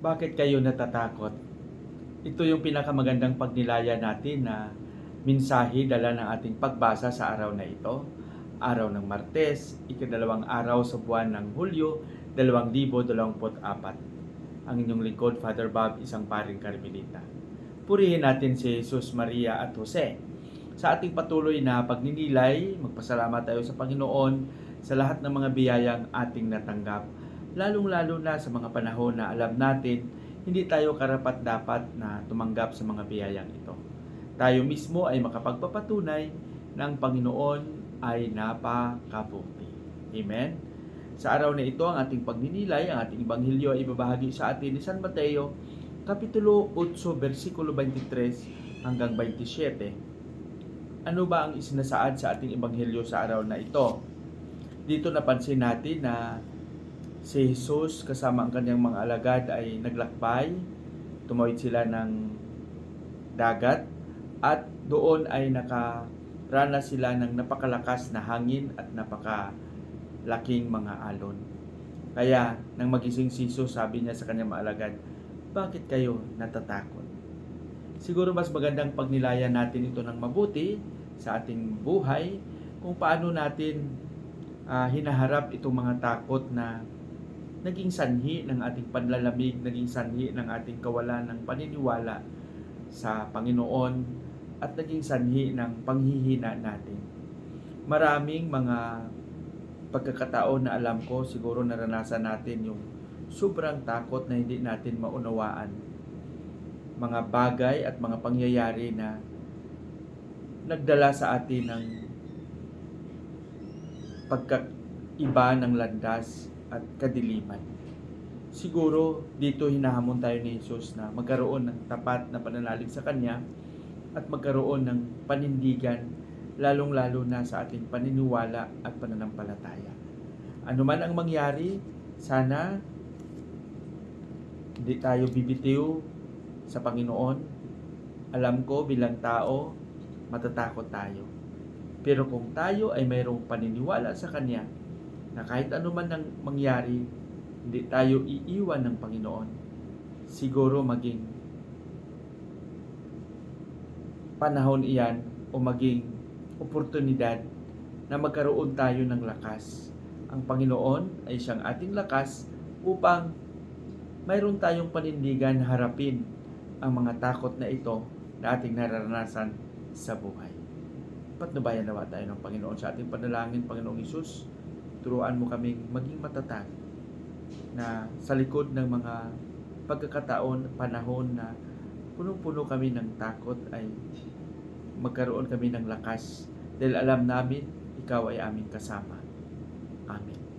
Bakit kayo natatakot? Ito yung pinakamagandang pagnilaya natin na minsahe dala ng ating pagbasa sa araw na ito. Araw ng Martes, ikadalawang araw sa buwan ng Hulyo, 2024. Ang inyong lingkod, Father Bob, isang paring karmelita. Purihin natin si Jesus, Maria at Jose. Sa ating patuloy na pagninilay, magpasalamat tayo sa Panginoon sa lahat ng mga biyayang ating natanggap lalong-lalo na sa mga panahon na alam natin hindi tayo karapat-dapat na tumanggap sa mga biyayang ito. Tayo mismo ay makapagpapatunay ng Panginoon ay napakabuti. Amen? Sa araw na ito, ang ating pagninilay, ang ating ibanghilyo ay ibabahagi sa atin ni San Mateo, Kapitulo 8, versikulo 23 hanggang 27. Ano ba ang isinasaad sa ating ibanghilyo sa araw na ito? Dito napansin natin na si Jesus kasama ang kanyang mga alagad ay naglakbay, tumawid sila ng dagat at doon ay nakarana sila ng napakalakas na hangin at napakalaking mga alon. Kaya nang magising si Jesus, sabi niya sa kanyang mga alagad, bakit kayo natatakot? Siguro mas magandang pagnilayan natin ito ng mabuti sa ating buhay kung paano natin ah, hinaharap itong mga takot na naging sanhi ng ating panlalamig, naging sanhi ng ating kawalan ng paniniwala sa Panginoon at naging sanhi ng panghihina natin. Maraming mga pagkakataon na alam ko siguro naranasan natin yung sobrang takot na hindi natin maunawaan. Mga bagay at mga pangyayari na nagdala sa atin ng pagkaiba ng landas at kadiliman. Siguro dito hinahamon tayo ni Jesus na magkaroon ng tapat na pananalig sa Kanya at magkaroon ng panindigan lalong-lalo na sa ating paniniwala at pananampalataya. Ano man ang mangyari, sana hindi tayo bibitiw sa Panginoon. Alam ko bilang tao, matatakot tayo. Pero kung tayo ay mayroong paniniwala sa Kanya, na kahit ano man ang mangyari, hindi tayo iiwan ng Panginoon. Siguro maging panahon iyan o maging oportunidad na magkaroon tayo ng lakas. Ang Panginoon ay siyang ating lakas upang mayroon tayong panindigan harapin ang mga takot na ito na ating nararanasan sa buhay. Patnubayan nawa tayo ng Panginoon sa ating panalangin, Panginoong Isus turuan mo kaming maging matatag na sa likod ng mga pagkakataon, panahon na punong-puno kami ng takot ay magkaroon kami ng lakas dahil alam namin ikaw ay aming kasama. Amen.